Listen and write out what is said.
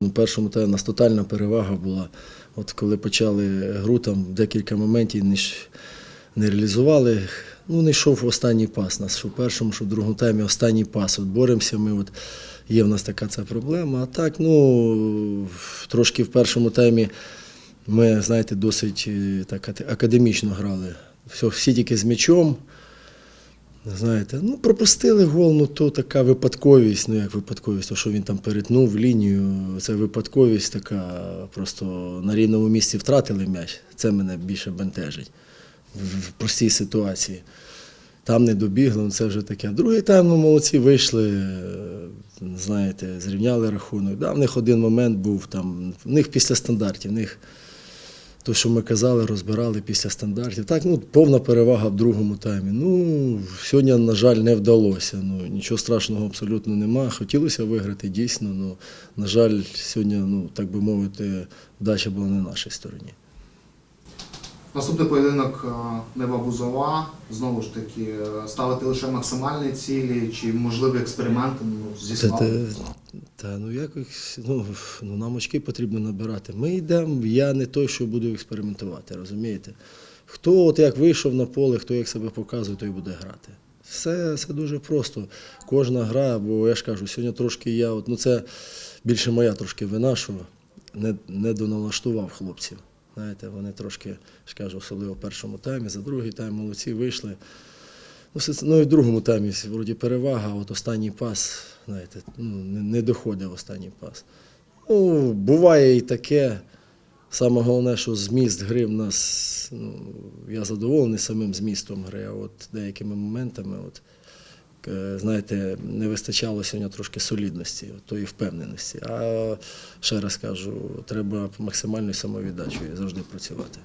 У першому таймі нас тотальна перевага була. От коли почали гру, там декілька моментів не реалізували. Ну, не йшов останній пас. Нас що в першому, що в другому таймі останній пас. От боремося ми. От, є в нас така ця проблема. А так, ну, трошки в першому таймі ми, знаєте, досить е, так академічно грали. Все, всі тільки з м'ячом. Знаєте, ну пропустили гол, ну то така випадковість, ну як випадковість, то що він там перетнув лінію, це випадковість така, просто на рівному місці втратили м'яч. Це мене більше бентежить в, простій ситуації. Там не добігли, ну це вже таке. Другий тайм, ну молодці вийшли, знаєте, зрівняли рахунок. Да, в них один момент був там, в них після стандартів, в них то, що ми казали, розбирали після стандартів. Так, ну, повна перевага в другому таймі. Ну, сьогодні, на жаль, не вдалося. Ну, нічого страшного абсолютно нема. Хотілося виграти дійсно. але, на жаль, сьогодні, ну, так би мовити, вдача була на нашій стороні. Наступний поєдинок е, Нева Бузова. Знову ж таки, е, ставити лише максимальні цілі чи можливі експерименти ну, зі Та, та, та, ну, якось, ну, ну, нам очки потрібно набирати. Ми йдемо, я не той, що буду експериментувати, розумієте? Хто от як вийшов на поле, хто як себе показує, той буде грати. Все, все дуже просто. Кожна гра, бо я ж кажу, сьогодні трошки я, от, ну це більше моя трошки вина, що не, не доналаштував хлопців. Знаєте, вони трошки, ж кажу, особливо в першому таймі, за другий тайм молодці вийшли. Ну, все ну і в другому таймі вроді перевага, а от останній пас, знаєте, ну, не, доходив останній пас. Ну, буває і таке. Саме головне, що зміст гри в нас, ну, я задоволений самим змістом гри, а от деякими моментами, от, знаєте, не вистачало сьогодні трошки солідності, тої впевненості. А ще раз кажу, треба максимальною самовіддачею завжди працювати.